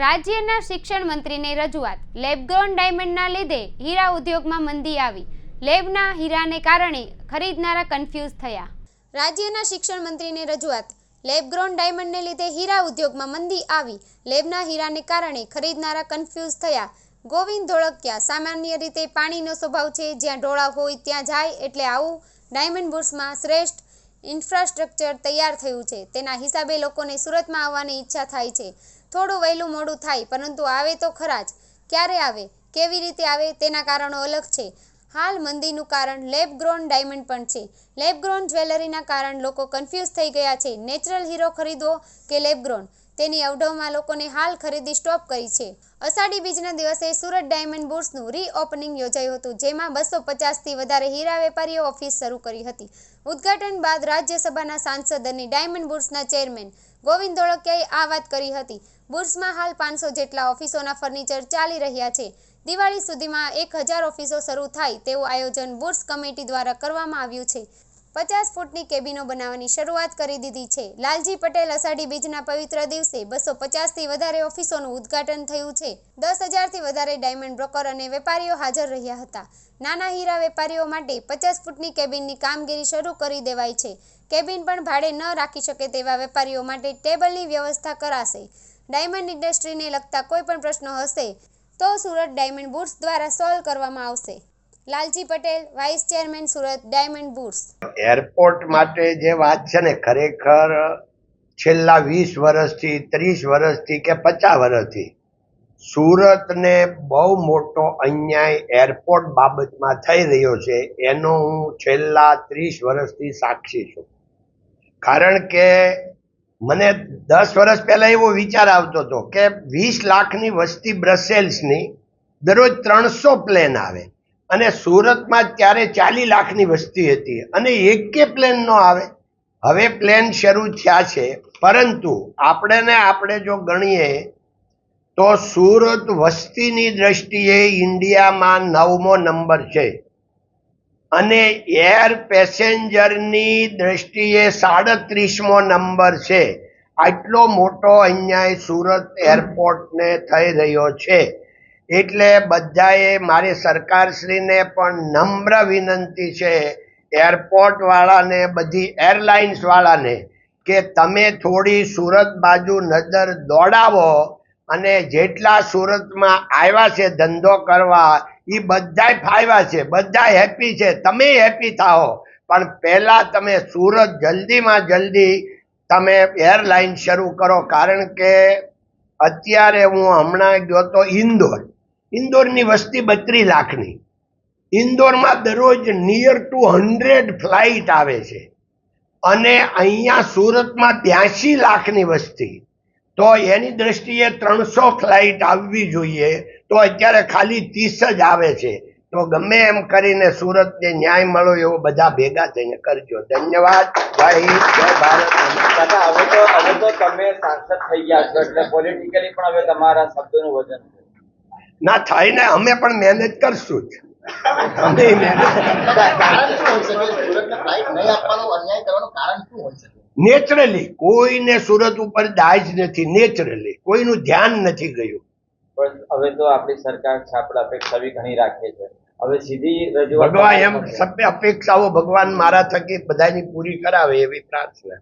રાજ્યના શિક્ષણ મંત્રીને રજૂઆત. લેબગ્રોન ડાયમંડના લીધે હીરા ઉદ્યોગમાં મંદી આવી. લેબના હીરાને કારણે ખરીદનારા કન્ફ્યુઝ થયા. રાજ્યના શિક્ષણ મંત્રીને રજૂઆત. લેબગ્રોન ડાયમંડને લીધે હીરા ઉદ્યોગમાં મંદી આવી. લેબના હીરાને કારણે ખરીદનારા કન્ફ્યુઝ થયા. ગોવિંદ ધોળકિયા સામાન્ય રીતે પાણીનો સ્વભાવ છે, જ્યાં ડોળા હોય ત્યાં જાય એટલે આવું ડાયમંડ બુર્સમાં શ્રેષ્ઠ ઇન્ફ્રાસ્ટ્રક્ચર તૈયાર થયું છે. તેના હિસાબે લોકોને સુરતમાં આવવાની ઈચ્છા થાય છે. થોડું વહેલું મોડું થાય, પરંતુ આવે તો ખરા જ. ક્યારે આવે? કેવી રીતે આવે? તેના કારણો અલગ છે. હાલ મંદીનું કારણ લેબ ગ્રોન ડાયમંડ પણ છે. લેબ ગ્રોન જ્વેલરીના કારણ લોકો કન્ફ્યુઝ થઈ ગયા છે. નેચરલ હીરો ખરીદવો કે લેબ ગ્રોન તેની અવઢવમાં લોકોને હાલ ખરીદી સ્ટોપ કરી છે. અષાઢી બીજના દિવસે સુરત ડાયમંડ બુર્સનું રીઓપનિંગ યોજાયું હતું, જેમાં બસો પચાસથી વધારે હીરા વેપારીઓ ઓફિસ શરૂ કરી હતી. ઉદ્ઘાટન બાદ રાજ્યસભાના સાંસદ અને ડાયમંડ બુર્સના ચેરમેન ગોવિંદ ધોળકિયાએ આ વાત કરી હતી. બુર્સમાં હાલ પાંચસો જેટલા ઓફિસોના ફર્નિચર ચાલી રહ્યા છે. દિવાળી સુધીમાં એક હજાર ઓફિસો શરૂ થાય તેવું આયોજન બુર્સ કમિટી દ્વારા કરવામાં આવ્યું છે. પચાસ ફૂટની કેબિનો બનાવવાની શરૂઆત કરી દીધી છે. લાલજી પટેલ અષાઢી બીજના પવિત્ર દિવસે બસો પચાસથી વધારે ઓફિસોનું ઉદ્ઘાટન થયું છે. દસ હજારથી વધારે ડાયમંડ બ્રોકર અને વેપારીઓ હાજર રહ્યા હતા. નાના હીરા વેપારીઓ માટે પચાસ ફૂટની કેબિનની કામગીરી શરૂ કરી દેવાઈ છે. કેબિન પણ ભાડે ન રાખી શકે તેવા વેપારીઓ માટે ટેબલની વ્યવસ્થા કરાશે. ડાયમંડ ઇન્ડસ્ટ્રીને લગતા કોઈ પણ પ્રશ્નો હશે તો સુરત ડાયમંડ બુટ્સ દ્વારા સોલ્વ કરવામાં આવશે. Lalji Patel, vice chairman Surat Diamond Bourse. Airport માટે જે વાત છે ને, ખરેખર છેલ્લા વીસ વર્ષથી, ત્રીસ વર્ષથી કે પચાસ વર્ષથી, સુરતને બહુ મોટો અન્યાય એરપોર્ટ બાબતમાં થઈ રહ્યો છે, એનો હું છેલ્લા ત્રીસ વર્ષથી સાક્ષી છું. કારણ કે મને દસ વર્ષ પહેલાં એવો વિચાર આવતો હતો કે વીસ લાખની વસ્તી બ્રસેલ્સની દરરોજ ત્રણસો પ્લેન આવે. અને સુરતમાં ત્યારે ચાલી લાખની વસ્તી હતી અને એકે પ્લેન નો આવે. હવે પ્લેન શરૂ થયા છે. પરંતુ આપણે ને આપણે જો ગણીએ, તો સુરત વસ્તીની દ્રષ્ટિએ ઇન્ડિયામાં નવમો નંબર છે. અને એર પેસેન્જરની દ્રષ્ટિએ સાડત્રીસમો નંબર છે. આટલો મોટો અન્યાય સુરત એરપોર્ટને થઈ રહ્યો છે. એટલે બધાએ મારી સરકારશ્રીને પણ નમ્ર વિનંતી છે એરપોર્ટ વાળાને બધી એરલાઇન્સ વાળાને કે તમે થોડી સુરત બાજુ નજર દોડાવો અને જેટલા સુરતમાં આવ્યા છે ધંધો કરવા એ બધાય ફાવ્યા છે બધા હેપી છે, તમે હેપી થાઓ. પણ પહેલાં તમે સુરત જલ્દીમાં જલ્દી તમે એરલાઇન શરૂ કરો, કારણ કે અત્યારે હું હમણાં ગયો તો ઇન્દોર. ઇન્દોરની વસ્તી બત્રીસ લાખની. ઇન્દોરમાં દરરોજ નિયર ટુ હંડ્રેડ ફ્લાઇટ આવે છે. અને અહીંયા સુરતમાં બ્યાસી લાખની વસ્તી. તો એની દ્રષ્ટિએ ત્રણસો ફ્લાઇટ આવવી જોઈએ. તો અત્યારે ખાલી ત્રીસ જ આવે છે. તો ગમે એમ કરીને સુરતને ન્યાય મળો એવો બધા ભેગા થઈને કરજો. ધન્યવાદ. હિન્દ, જય ભારત. હવે તો હવે તો તમે સાંસદ થઈ ગયા છો એટલે પોલિટિકલી પણ હવે તમારા શબ્દોનું વજન ના થાય ને અમે પણ મહેનત કરશું જ. અમે નેચરલી કોઈને સુરત ઉપર દાજ નથી નેચરલી. કોઈનું ધ્યાન નથી ગયું. પણ હવે તો આપણી સરકાર છે અપેક્ષા બી ઘણી રાખે છે. હવે સીધી રજૂઆત ભગવાન એમ સભ્ય અપેક્ષાઓ ભગવાન મારા થકી બધાની પૂરી કરાવે એવી પ્રાર્થના.